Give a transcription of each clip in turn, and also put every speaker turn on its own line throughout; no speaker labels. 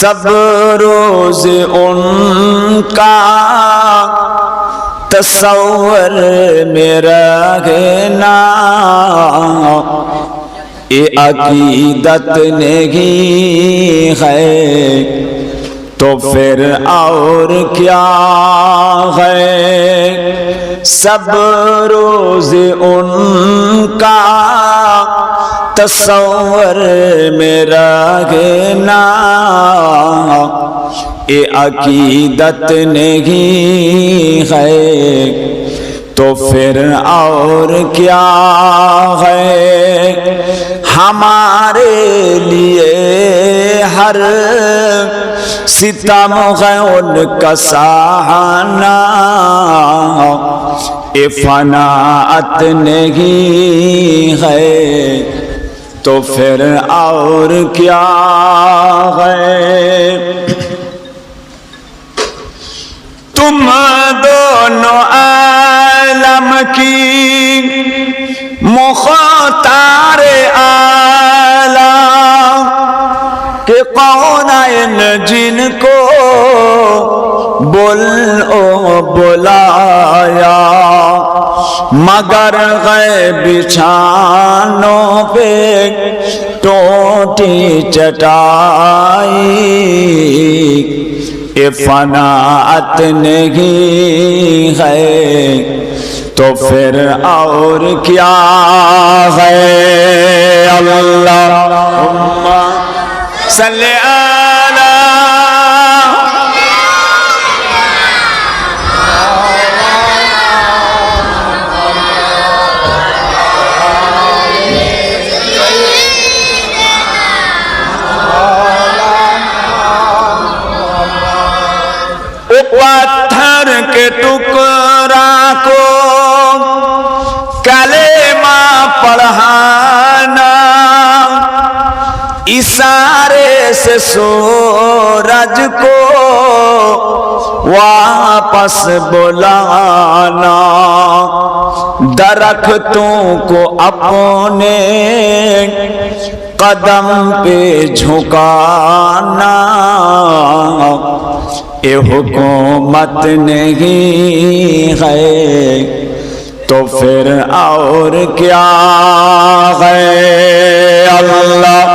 سب روز ان کا تصور میرا گنا اے عقیدت نہیں ہے۔ تو پھر اور کیا ہے؟ سب روز ان کا تصور میرا گنا اے عقیدت نہیں ہے تو پھر اور کیا ہے؟ ہمارے لیے ہر ستم ہے ان کا سہانا۔ اے فناعت نہیں ہے۔ تو پھر اور کیا ہے؟ تم دونوں عالم کی مختار آلہ کہ کون جن کو بل او بلایا؟ مگر غیب بچھانوں پہ ٹوٹی چٹائی یہ فنات نہیں ہے تو پھر اور کیا ہے؟ اللہ صلی اللہ سے سورج کو واپس بلانا۔ درختوں کو اپنے قدم پہ جھکانا۔ اے حکومت نہیں ہے تو پھر اور کیا ہے؟ اللہ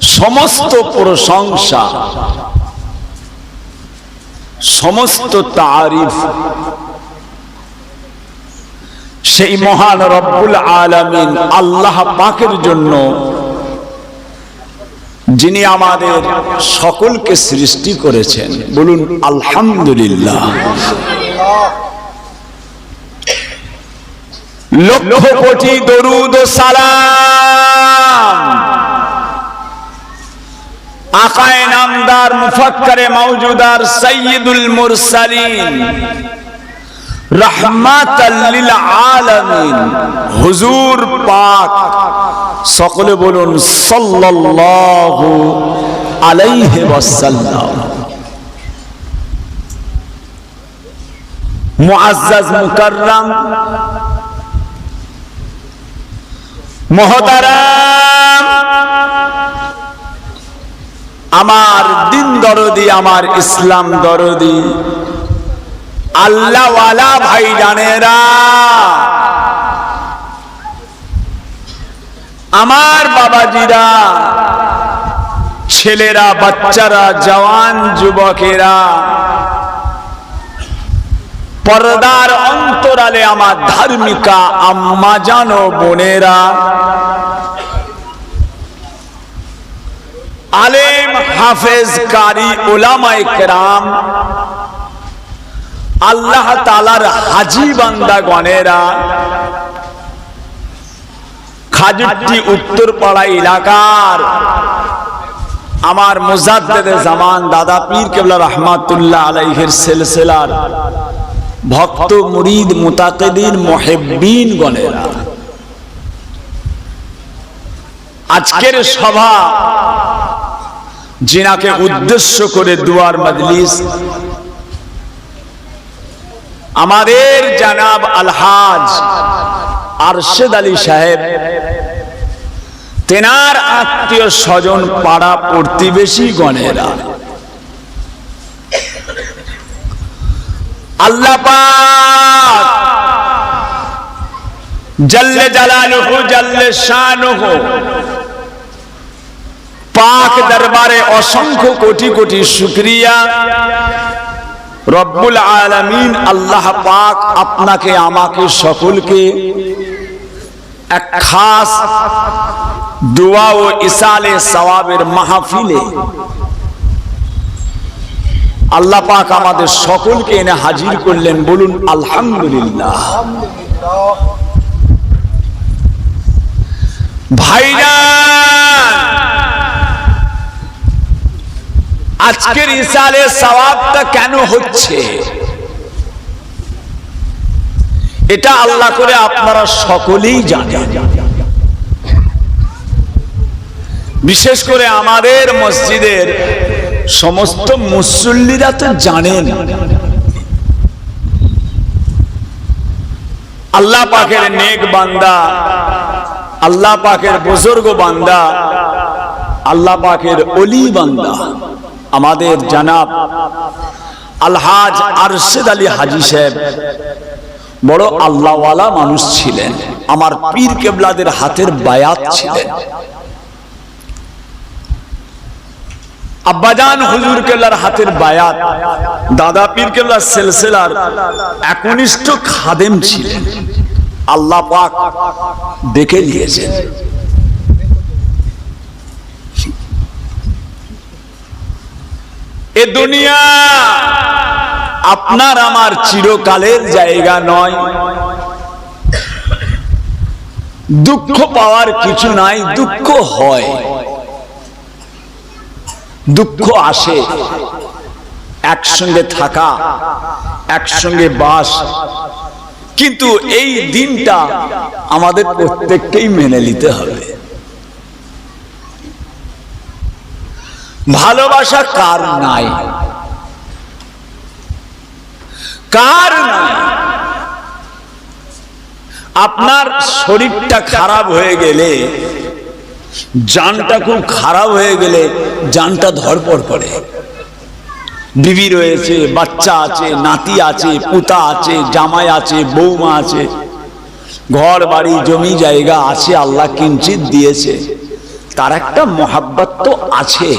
সমস্ত প্রশংসা, সমস্ত তারিফ, সেই মহান রব্বুল আলামিন আল্লাহ পাকের জন্য যিনি আমাদের সকলকে সৃষ্টি করেছেন। বলুন, আলহামদুলিল্লাহ। লক্ষ কোটি দরুদ সালাম। আকায় নামদার মুফাক্কারে মাওজুদার সাইয়্যিদুল মুরসালিন। হুজুর পাক। সকলে বলুন, সাল্লাল্লাহু মুআজ্জাজ মুকাররাম মহতারাম, আমার দিন দরদি, আমার ইসলাম দরদি। আল্লাহওয়ালা ভাই জানেরা, আমার বাবাজিরা, ছেলেরা, বাচ্চারা, জওয়ান যুবকেরা পর্দার অন্তরালে আমার ধার্মিকা আম্মা জানো, বোনেরা। আলেম হাফেজ কারি ওলামায়ে কেরাম, আল্লাহ তালার হাজি বান্দা গণেরা খাজুরটি উত্তরপাড়া এলাকার আমার মুজাদ্দেদে জামান দাদা পীর কেবলা রহমাতুল্লাহ আলাইহের সিলসিলার ভক্ত মুরিদ মুতাকিদিন মুহিব্বিন গণেরা। আজকের সভা জিনাকে উদ্দেশ্য করে দুয়ার মজলিস। আমাদের জানাব আলহাজ আরশেদ আলী সাহেব। তেনার আত্মীয় স্বজন পাড়া প্রতিবেশী গণেরা। আল্লাহ পাক জল্লে জালালুহু, জল্লে শানুহু। পাক দরবারে অসংখ্য কোটি কোটি শুকরিয়া। রব্বুল আলামিন আল্লাহ পাক আপনাকে, আমাকে সকলকে এক খাস দোয়া ও ইসালে সওয়াবের মাহফিলে আল্লাহ পাক আমাদের সকলকে এনে হাজির করলেন, বলুন, আলহামদুলিল্লাহ। ভাইজান আজকের কেন হচ্ছে? এটা আল্লাহ করে আপনারা সকলেই জানেন। বিশেষ করে আমাদের মসজিদের সমস্ত মুসল্লিরা তো জানেন। আল্লাহ পাকের নেক বান্দা, আল্লাহ পাকের বুজুর্গ বান্দা, আল্লাহ পাকের অলি বান্দা। আমাদের জানাব আলহাজ আরশেদ আলী হাজি সাহেব বড় আল্লাহওয়ালা মানুষ ছিলেন। আমার পীর কেবলাদের হাতের বায়াত ছিলেন। আব্বাজান হুজুর কেল্লার হাতের বায়াত, দাদা পীর কেল্লার সেলসেলার একনিষ্ঠ খাদেম ছিলেন। আল্লাহ পাক দেখে নিয়েছেন। এ দুনিয়া আপনার আমার চিরকালের জায়গা নয়। দুঃখ পাওয়ার কিছু নাই, দুঃখ হয়। দুঃখ আসে। একসঙ্গে থাকা, একসঙ্গে বাস। কিন্তু এই দিনটা আমাদের প্রত্যেককেই মেনে নিতে হবে। ভালোবাসা কার নাই? কার নাই? আপনার শরীরটা খারাপ হয়ে গেলে জানটা খুব খারাপ হয়ে গেলে জানটা ধরপড় করে। বিবি রয়েছে, বাচ্চা আছে, নাতি আছে, পুতা আছে, জামাই আছে, বৌমা আছে। ঘর, বাড়ি, জমি, জায়গা আছে, আল্লাহ কিঞ্চিত দিয়েছে। তার একটা মহাব্বত তো আছে।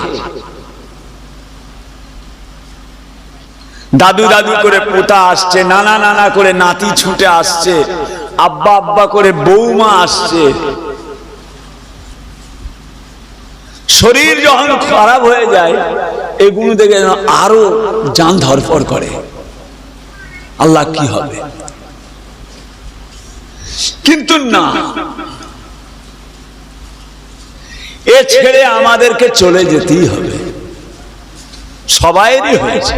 দাদু দাদু করে পোতা আসছে, নানা নানা করে নাতি ছুটে আসছে, আব্বা আব্বা করে বৌমা আসছে। শরীর যখন খারাপ হয়ে যায়, এগুলো দেখে যেন আরও যান ধরফর করে। আল্লাহ কি হবে? কিন্তু না। এ ছেড়ে আমাদেরকে চলে যেতেই হবে। সবাইরই হয়েছে।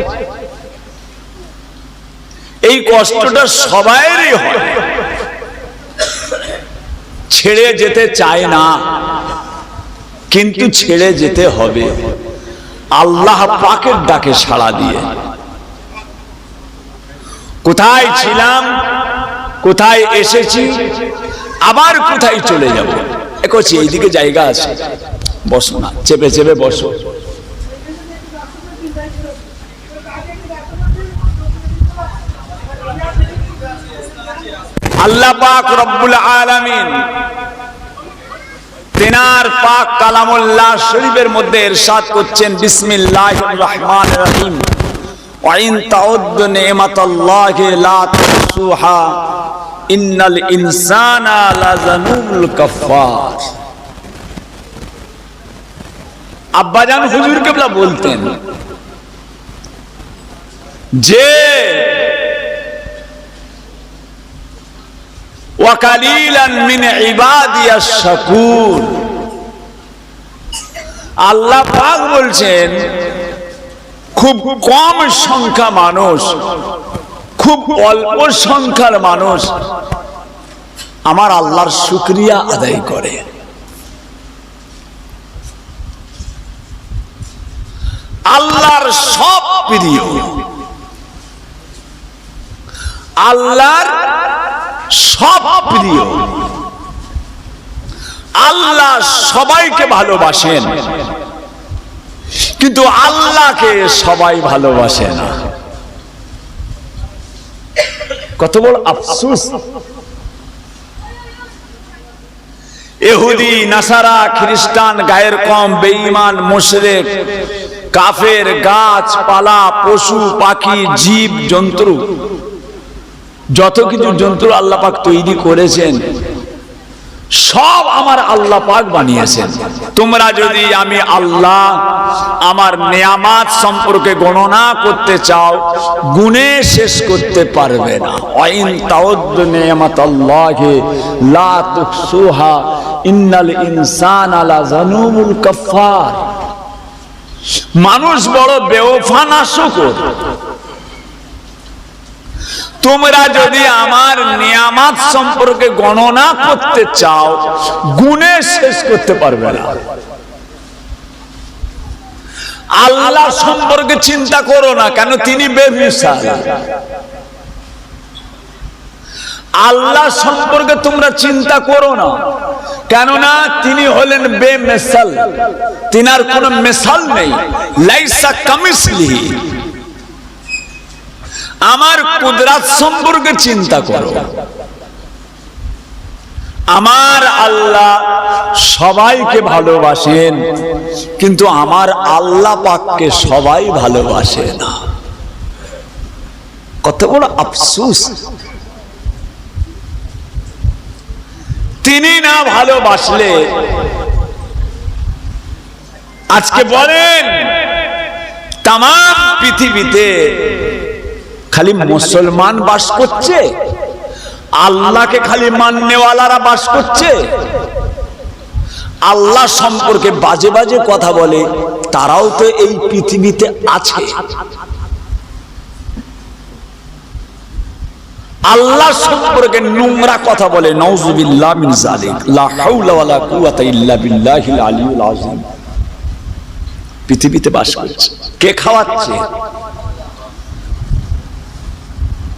এই কষ্টটা সবাইরই হয়। ছেড়ে যেতে চায় না। কিন্তু ছেড়ে যেতে হবে। আল্লাহ পাকের ডাকে সাড়া দিয়ে। কোথায় ছিলাম? কোথায় এসেছি? আবার কোথায় চলে যাব? করছি, এইদিকে জায়গা আছে। বসো না, চেপে চেপে বসো। আল্লাহ পাক রব্বুল আলামিন তেনার পাক কালামুল্লাহ শরীফের মধ্যে ইরশাদ করছেন বিসমিল্লাহির রহমানির রহিম ওয়াইন তাউদ্দ নিমাতাল্লাহি লা তুহসুহা ইন্নাল ইনসানা লাজানুল কাফার আব্বাজান হুজুর কেবলা বলতেন, যে ওয়াকালিলান মিন ইবাদিয়াশ শাকুর আল্লাহ বলছেন, খুব কম সংখ্যা মানুষ, খুব অল্প সংখ্যার মানুষ আমার আল্লাহর শুক্রিয়া আদায় করে। আল্লাহর সব প্রিয়, আল্লাহর সব প্রিয়। আল্লাহ সবাইকে ভালোবাসেন। কিন্তু আল্লাহকে সবাই ভালোবাসে না। কত বড় আফসুস। এহুদি, নাসারা, খ্রিস্টান, গায়ের কম, বেঈমান, মুশরিক, কাফের, গাছপালা, পশু, পাখি, জীব, জন্তু। যত কিছু জন্তু আল্লাহ পাক তৈরি করেছেন সব আমার আল্লাহ পাক বানিয়েছেন। তোমরা যদি আমি আল্লাহ আমার নেয়ামাত সম্পর্কে গণনা করতে চাও গুণে শেষ করতে পারবে না। আইন তাউদ্দ নেয়ামাত আল্লাহে লা তুকসুহা ইন্নাল ইনসান আলা জানুমুল কাফার মানুষ বড় বেওফা নাশকর তোমরা যদি আমার নিয়ামাত সম্পর্কে গণনা করতে চাও, গুণে শেষ করতে পারবে না। আল্লাহ সম্পর্কে চিন্তা করো না, কেন তিনি বেমিসাল। আল্লাহ সম্পর্কে তোমরা চিন্তা করো না, কেননা তিনি হলেন বেমেসাল। তিনার কোনো মেসাল নেই। লাইসা কামিসলিহি। আমার কুদরাত সম্পর্কে চিন্তা করো। আমার আল্লাহ সবাইকে ভালোবাসেন, কিন্তু আমার আল্লাহ পাককে সবাই ভালোবাসে না। কত বড় আফসুস। তিনি না ভালোবাসলে, আজকে বলেন তাম পৃথিবীতে খালি মুসলমান বাস করছে। আল্লাহকে খালি মাননেওয়ালারা বাস করছে। আল্লাহ সম্পর্কে বাজে বাজে কথা বলে তারাও তো এই পৃথিবীতে আছে। আল্লাহ সম্পর্কে নোংরা কথা বলে নওজুবিল্লাহ মিন জালিক লা হাওলা ওয়ালা কুওয়াতা ইল্লা বিল্লাহিল আলিয়ুল আযীম। পৃথিবীতে বাস করছে। কে খাওয়াচ্ছে?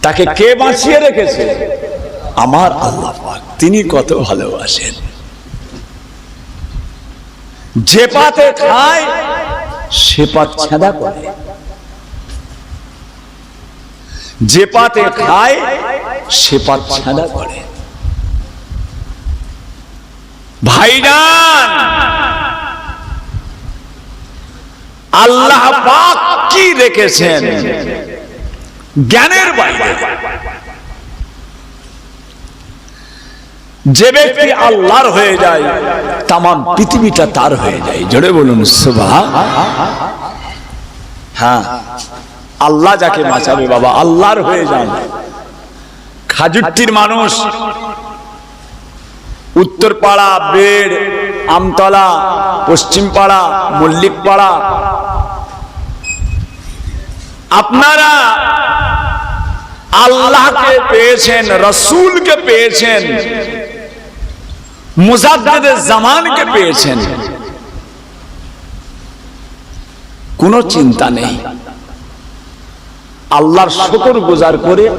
তাকে কে বাঁচিয়ে রেখেছে? আমার আল্লাহ পাক তিনি কত ভালোবাসেন। যে পাতে খায় সে পাত ছেঁদা করে। যে পাতে খায় সে পাত ছেঁদা করে। ভাইরান আল্লাহ পাক কি রেখেছেন? জ্ঞানের বাইরে। যে ব্যক্তি আল্লাহর হয়ে যায়, তামাম পৃথিবীটা তার হয়ে যায়। জোরে বলুন সুভা হ্যাঁ আল্লাহ যাকে বাঁচাবে বাবা, আল্লাহর হয়ে যান। খাজুট্টির মানুষ উত্তর পাড়া বেড়, আমতলা পশ্চিম পাড়া মল্লিক পাড়া আপনারা আল্লাহকে পেয়েছেন, রসুলকে পেয়েছেন জামানকে পেয়েছেন। কোনো চিন্তা নেই। আল্লাহর শকর গুজার করে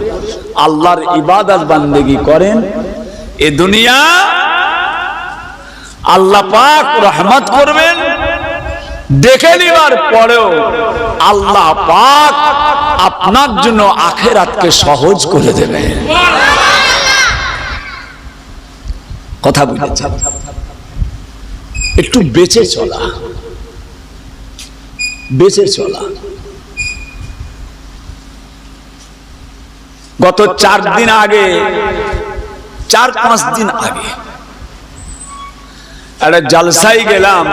আল্লাহর ইবাদত বান্দেগি করেন। এ দুনিয়া আল্লাহ পাক রহমত করবেন। দেখে নেওয়ার পরেও আল্লাহ পাক আপনার জন্য আখেরাতকে সহজ করে দেবে। কথা একটু বেঁচে চলা। বেঁচে চলা। গত চার দিন আগে, চার পাঁচ দিন আগে, একটা জলসাই গেলাম।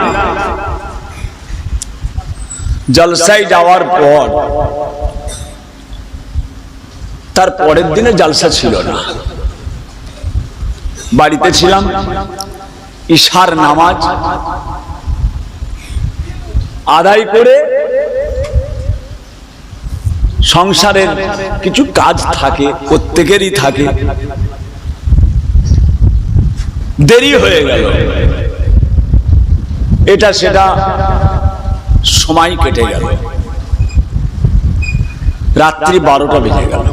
জলসাই যাওয়ার পর, তার পরের দিনে জলসা ছিল না। বাড়িতে ছিলাম, ঈশার নামাজ, আদায় করে সংসারের কিছু কাজ থাকে, প্রত্যেকেরই থাকে। দেরি হয়ে গেল। এটা সেটা সময় কেটে গেল। রাত্রি বারোটা বেজে গেল।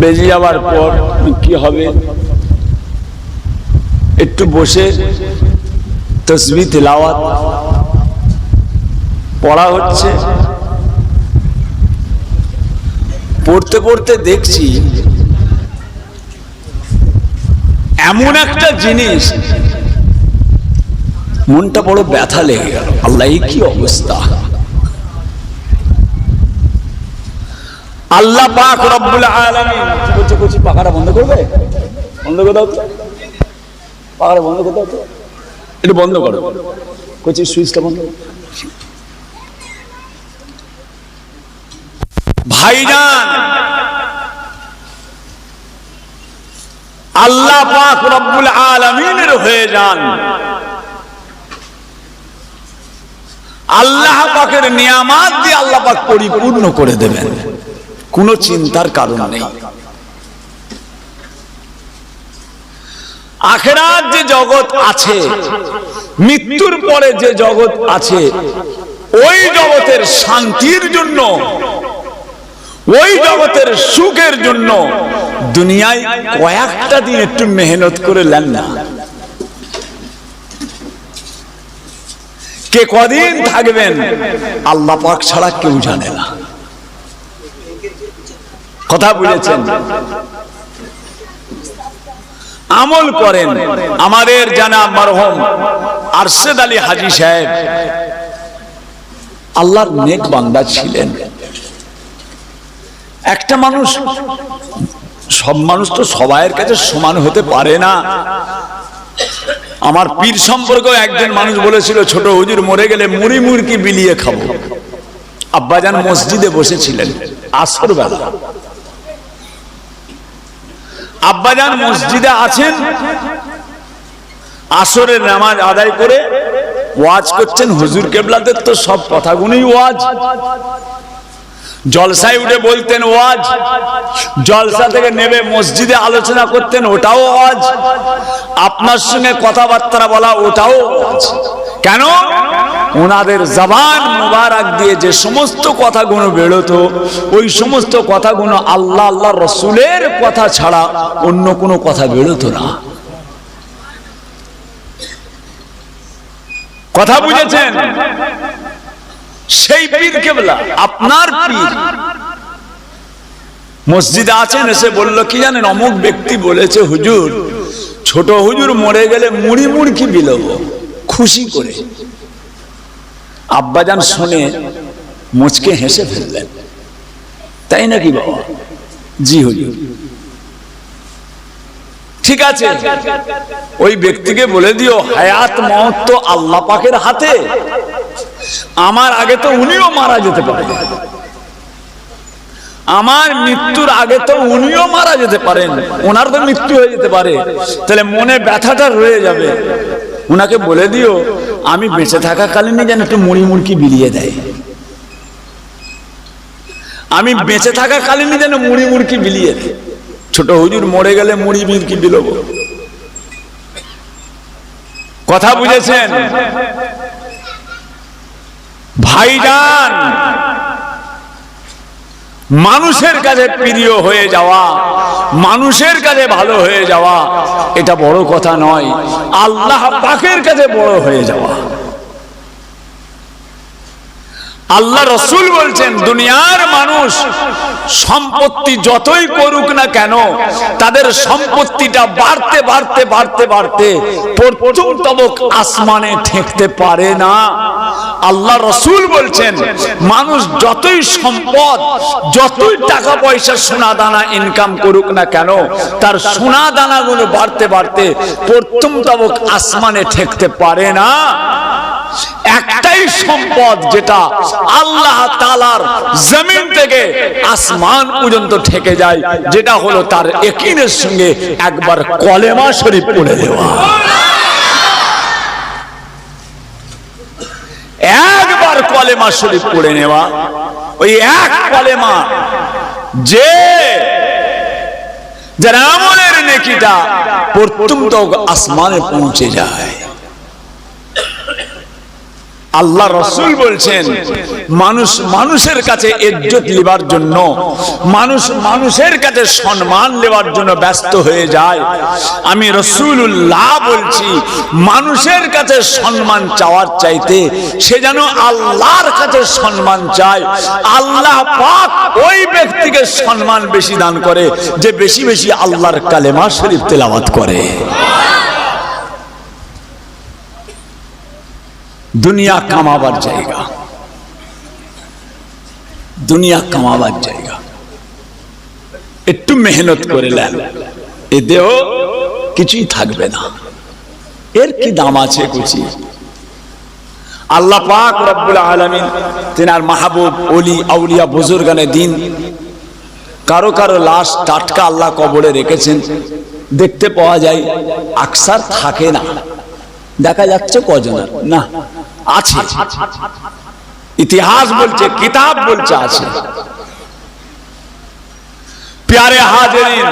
বেজে যাওয়ার পর কি হবে? একটু বসে তসবি তেলাওয়াত পড়া হচ্ছে। পড়তে পড়তে দেখছি এমন একটা জিনিস মনটা বড় ব্যথা লেগে গেল। আল্লাহ কি অবস্থা? আল্লাহ পাক রব্বুল আলামিন পাখাটা বন্ধ করবে? বন্ধ করে দাও তো। পাখাটা বন্ধ করে দাও তো। একটু বন্ধ করো। সুইচটা বন্ধ। ভাইজান। আল্লাহ পাক রব্বুল আলামিনের হয়ে যান। আল্লাহ পাকের নিয়ামাত দিয়ে আল্লাহ পাক পরিপূর্ণ করে দেবেন। কোনো চিন্তার কারণ নেই। আখেরাত যে জগৎ আছে, মৃত্যুর পরে যে জগৎ আছে, ওই জগতের শান্তির জন্য, ওই জগতের সুখের জন্য দুনিয়ায় কয়েকটা দিন একটু মেহনত করে লেন না। কে কদিন থাকবেন? আল্লাহ পাক ছাড়া কেউ জানে না। কথা বুঝেছেন? আমল করেন। আমাদের জানা মরহম আরশেদ আলী হাজি সাহেব আল্লাহর নেক বান্দা ছিলেন। একটা মানুষ, সব মানুষ তো সবাইয়ের কাছে সমান হতে পারে না। আমার পীর সম্পর্কেও একজন মানুষ বলেছিল, ছোট হুজুর, মরে গেলে মুড়ি মুড়কি বিলিয়ে খাব। আব্বাজান মসজিদে বসেছিলেন, আসর বেলা। আব্বাজান মসজিদে আছেন, আসরের নামাজ আদায় করে ওয়াজ করছেন, হুজুর কেবলাদের তো সব কথাগুলোই ওয়াজ। জলসায় উঠে বলতেন, ওয়াজ। জলসা থেকে নেবে মসজিদে আলোচনা করতেন, ওটাও ওয়াজ। আপনার সঙ্গে কথাবার্তা বলা, ওটাও ওয়াজ। কেন? ওনাদের জবান মুবারক দিয়ে যে সমস্ত কথাগুলো বেরোতো, ওই সমস্ত কথাগুলো আল্লাহ আল্লাহ রসুলের কথা ছাড়া অন্য কোনো কথা বেরোতো না। কথা বুঝেছেন? সেই পীর কেবলা, আপনার পীর। মসজিদে আছেন এসে বলল, কি জানেন, অমুক ব্যক্তি বলেছে, হুজুর, ছোট হুজুর মরে গেলে মুড়ি মুড়কি বিলব, খুশি করে। আব্বাজান শুনে মুচকে হেসে ফেললেন। তাই নাকি বাবা? জি, হুজুর। ঠিক আছে, ওই ব্যক্তিকে বলে দিও, হায়াত মহৎ তো আল্লাহ পাকের হাতে। আমার আগে তো উনিও মারা যেতে পারে। আমার মৃত্যুর আগে তো উনিও মারা যেতে পারেন। ওনার তো মৃত্যু হয়ে যেতে পারে। তাহলে মনে ব্যথাটা রয়ে যাবে। ওনাকে বলে দিও, আমি বেঁচে থাকাকালীনই যেন একটু মুড়ি মুড়কি বিলিয়ে দেয়। আমি বেঁচে থাকা কালীনই যেন মুড়ি মুড়কি বিলিয়ে দেয়। ছোট হুজুর মরে গেলে মুড়ি মুড়কি বিলব। কথা বুঝেছেন? ভাইজান, মানুষের কাছে প্রিয় হয়ে যাওয়া, মানুষের কাছে ভালো হয়ে যাওয়া, এটা বড় কথা নয়। আল্লাহ পাকের কাছে বড় হয়ে যাওয়া। আল্লাহ রসুল বলছেন, দুনিয়ার মানুষ সম্পত্তি যতই করুক না কেন, তাদের সম্পত্তিটা বাড়তে বাড়তে বাড়তে বাড়তে প্রথম তবক আসমানে ঠেকতে পারে না। আল্লাহ রসুল বলছেন, মানুষ যতই সম্পদ, যতই টাকা পয়সা সোনা দানা ইনকাম করুক না কেন, তার সোনা দানাগুলো বাড়তে বাড়তে প্রথম তবক আসমানে ঠেকতে পারে না। একটাই সম্পদ যেটা আল্লাহ তালার জমিন থেকে আসমান পর্যন্ত ঠেকে যায়, যেটা হলো তার একিনের সঙ্গে একবার কলেমা শরীফ পড়ে দেওয়া একবার কলেমা শরীফ পড়ে নেওয়া, ওই এক কলেমা যে যার আমলের নেকিটা প্রথম তো আসমানে পৌঁছে যায়। আল্লাহ রসুল বলছেন, মানুষ মানুষের কাছে ইজ্জত নেবার জন্য, মানুষ মানুষের কাছে সম্মান নেবার জন্য ব্যস্ত হয়ে যায়। আমি রসুল্লাহ বলছি, মানুষের কাছে সম্মান চাওয়ার চাইতে সে যেন আল্লাহর কাছে সম্মান চায়। আল্লাহ পাক ওই ব্যক্তিকে সম্মান বেশি দান করে, যে বেশি বেশি আল্লাহর কালেমা শরীফ তেলাওয়াত করে। দুনিয়া কামাবার জায়গা। দুনিয়া কামাবার জায়গা। একটু মেহনত করে নেন এ দেহ কিছুই থাকবে না। এর কি দাম আছে কুচি? আল্লাহ পাক রব্বুল আলমিন তেনার মাহবুব অলি আউলিয়া বুজুর্গানে দিন কারও কারও লাশ টাটকা আল্লাহ কবরে রেখেছেন। দেখতে পাওয়া যায়, আকসার থাকে না। দেখা যাচ্ছে কজনের। না আছে। ইতিহাস বলছে, কিতাব বলছে আছে। প্যারে হাজরিন,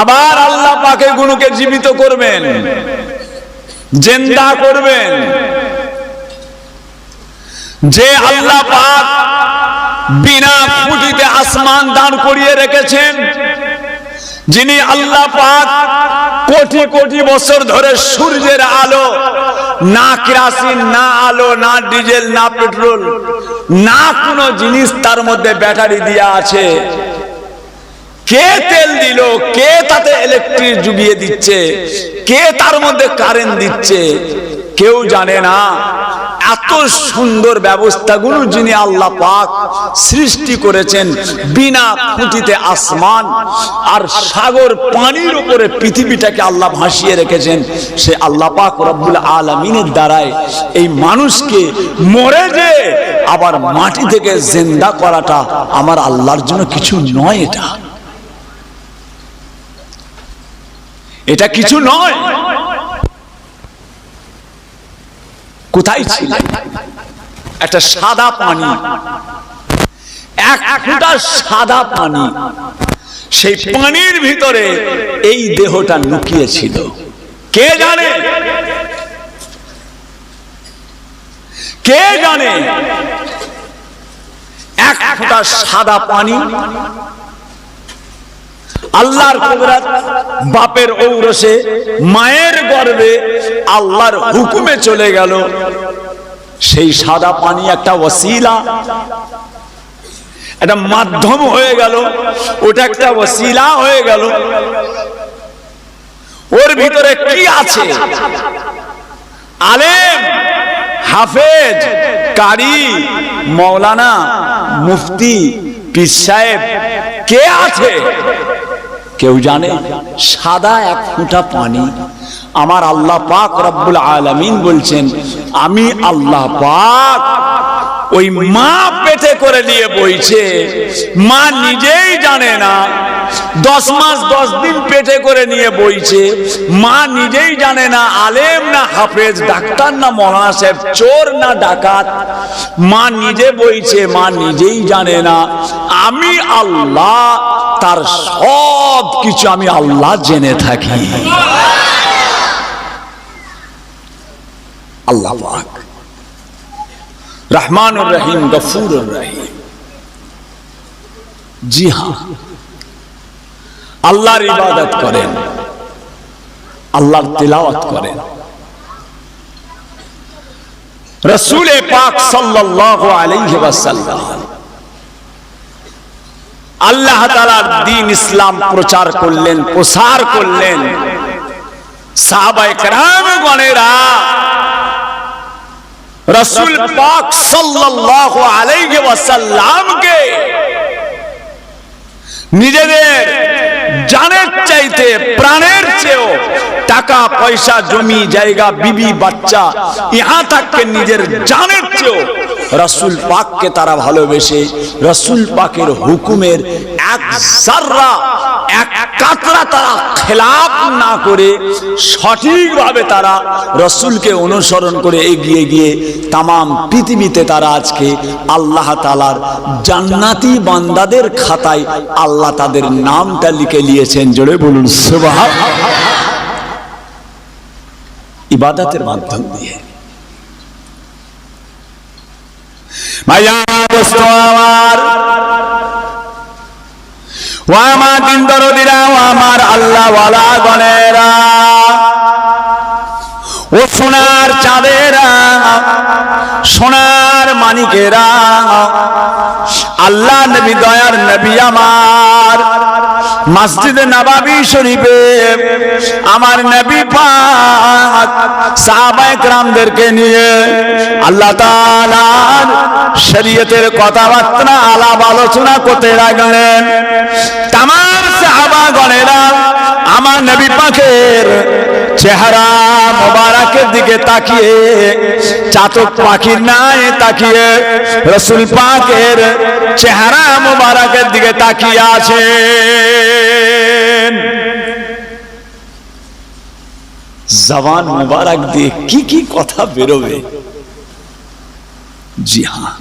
আবার আল্লাহ পাকে গুনুকে জীবিত করবেন, জেন্দা করবেন। যে আল্লাহ পাক বিনা খুঁটিতে আসমান দান করিয়ে রেখেছেন যিনি আল্লাহ পাক কোটি কোটি বছর ধরে সূর্যের আলো, না কেরাসিন, না আলো, না ডিজেল, না পেট্রোল, না কোনো জিনিস তার মধ্যে ব্যাটারি দিয়া আছে। কে তেল দিল, কে তাতে ইলেকট্রিক জুগিয়ে দিচ্ছে, কে তার মধ্যে কারেন্ট দিচ্ছে, কেউ জানে না। এত সুন্দর ব্যবস্থাগুলো যিনি আল্লাহ পাক সৃষ্টি করেছেন বিনা খুঁটিতে আসমান আর সাগর পানির উপরে পৃথিবীটাকে আল্লাহ ভাসিয়ে রেখেছেন, সে আল্লাহ পাক রব্বুল আলমিনের দ্বারাই এই মানুষকে মরে যে আবার মাটি থেকে জেন্দা করাটা আমার আল্লাহর জন্য কিছু নয় এটা। এটা কিছু নয়। কোথায় ছিল? একটা সাদা পানি। এক সাদা পানি। সেই পানির ভিতরে এই দেহটা লুকিয়ে ছিল কে জানে? কে জানে? এক ফুটা সাদা পানি আল্লাহর কুদরত, বাপের ঔরসে, মায়ের গর্ভে আল্লাহর হুকুমে চলে গেল। সেই সাদা পানি একটা ওসিলা একটা মাধ্যম হয়ে গেল, ওটা একটা ওসিলা হয়ে গেল। ওর ভিতরে কি আছে? আলেম, হাফেজ, কারি, মৌলানা, মুফতি, পীর সাহেব, কে আছে? কেউ জানে? সাদা এক ফুটা পানি। আমার আল্লাহ পাক রব্বুল আলমিন বলছেন, আমি আল্লাহ পাক ওই মা পেটে করে নিয়ে বইছে। মা নিজেই জানে না। দশ মাস দশ দিন পেটে করে নিয়ে বইছে। মা নিজেই জানে না আলেম না হাফেজ, ডাক্তার না মহানা সাহেব চোর না ডাকাত। মা নিজে বইছে, মা নিজেই জানে না। আমি আল্লাহ, তার সব কিছু আমি আল্লাহ জেনে থাকি। আল্লাহ রহমান রহিম গফুর রহিম। জি হ্যাঁ। আল্লাহর ইবাদত করেন। আল্লাহর তিলাওয়াত করেন। রসুল পাক সাল্লাল্লাহু আলাইহি ওয়াসাল্লাম আল্লাহ তাআলার দ্বীন ইসলাম প্রচার করলেন, প্রসার করলেন। সাহাবায়ে কেরাম গণেরা রসুল পাক সাল্লাল্লাহু আলাইহি ওয়াসাল্লামকে নিজেদের জানের চাইতে, প্রাণের চেয়েও টাকা, পয়সা, জমি, জায়গা, বিবি, বাচ্চা, ইহা থাকতে নিজের জানের চেয়েও রসুল পাককে তারা ভালোবেসে, রসুল পাকের হুকুমের এক জাররা এক কাতরা তারা খেলাপ না করে সঠিকভাবে তারা রসুলকে অনুসরণ করে এগিয়ে গিয়ে তামাম পৃথিবীতে তারা আজকে আল্লাহ তালার জান্নাতি বান্দাদের খাতায় আল্লাহ তাদের নামটা লিখে নিয়েছেন। জোরে বলুন সুবাহ ইবাদতের মাধ্যম দিয়ে। ভাইয়া বস্তু আমার। ও আমার দিন দরদিরা, ও আমার আল্লাহ ওয়ালা গণেরা। ও সোনার চাঁদেরা, সোনার মানিকেরা। আল্লাহ নবী দয়ার নবী আমার। মসজিদে নবাবি শরীফে আমার নবী পাক সাহাবায়ে کرامদেরকে নিয়ে আল্লাহ তাআলার শরীয়তের কথাবার্তা আলাপ আলোচনা করতে লাগলেন। তামাম সাহাবাগণের নবী পাকের চেহারা মোবারকের দিকে তাকিয়ে, চাতক পাখির নাই তাকিয়ে, রসুল পাকের চেহারা মোবারকের দিকে তাকিয়ে আছে জবান মোবারক দিয়ে কি কি কথা বেরোবে? জি হ্যাঁ।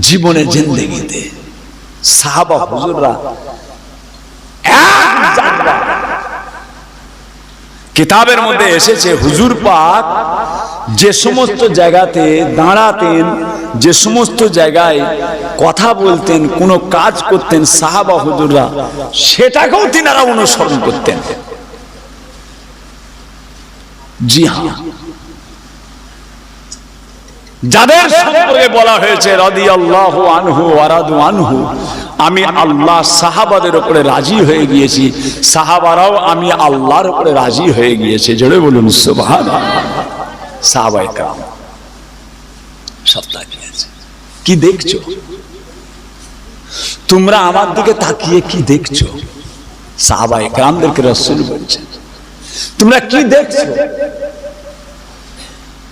জীবনে জিন্দগিতে সাহাবা হুজুররা কিতাবের মধ্যে এসেছে, হুজুর পাক যে সমস্ত জায়গাতে দাঁড়াতেন, যে সমস্ত জায়গায় কথা বলতেন, কোনো কাজ করতেন সাহাবা হুজুররা, সেটাকেও তিনারা অনুসরণ করতেন। জি হ্যাঁ। যাদের সম্পর্কে বলা হয়েছে আনহু আমি আল্লাহ সাহাবাদের উপরে রাজি হয়ে গিয়েছি। সাহাবারাও আমি আল্লাহর উপরে রাজি হয়ে গিয়েছে। জোরে বলুন কি দেখছ? তোমরা আমার দিকে তাকিয়ে কি দেখছ? সাহাবাই কামদেরকে রসুল বলছে তোমরা কি দেখছ?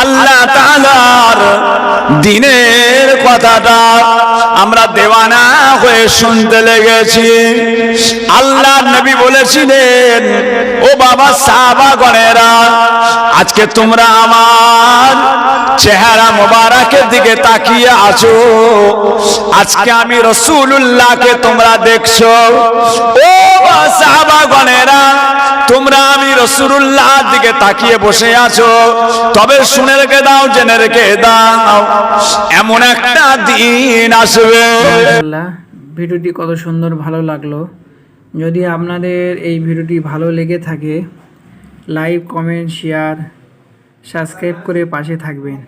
আল্লাহ তাআলার দিনের কথাটা আমরা দেওয়ানা হয়ে শুনতে লেগেছি। আল্লাহ নবী বলেছিলেন, ও বাবা সাহাবা গণেরা আজকে তোমরা আমার চেহারা মোবারকের দিকে তাকিয়ে আছো। আজকে আমি রসুল্লাহকে তোমরা দেখছ। ও সাহাবা গণেরা তোমরা রসুল্লাহ দিকে তাকিয়ে বসে আছো। তবে শুনে রেখে দাও, জেনে রেখে দাও, এমন একটা দিন আসবে।
ভিডিওটি কত সুন্দর, ভালো লাগল। যদি আপনাদের এই ভিডিওটি ভালো লেগে থাকে, লাইক, কমেন্ট, শেয়ার, সাবস্ক্রাইব করে পাশে থাকবেন।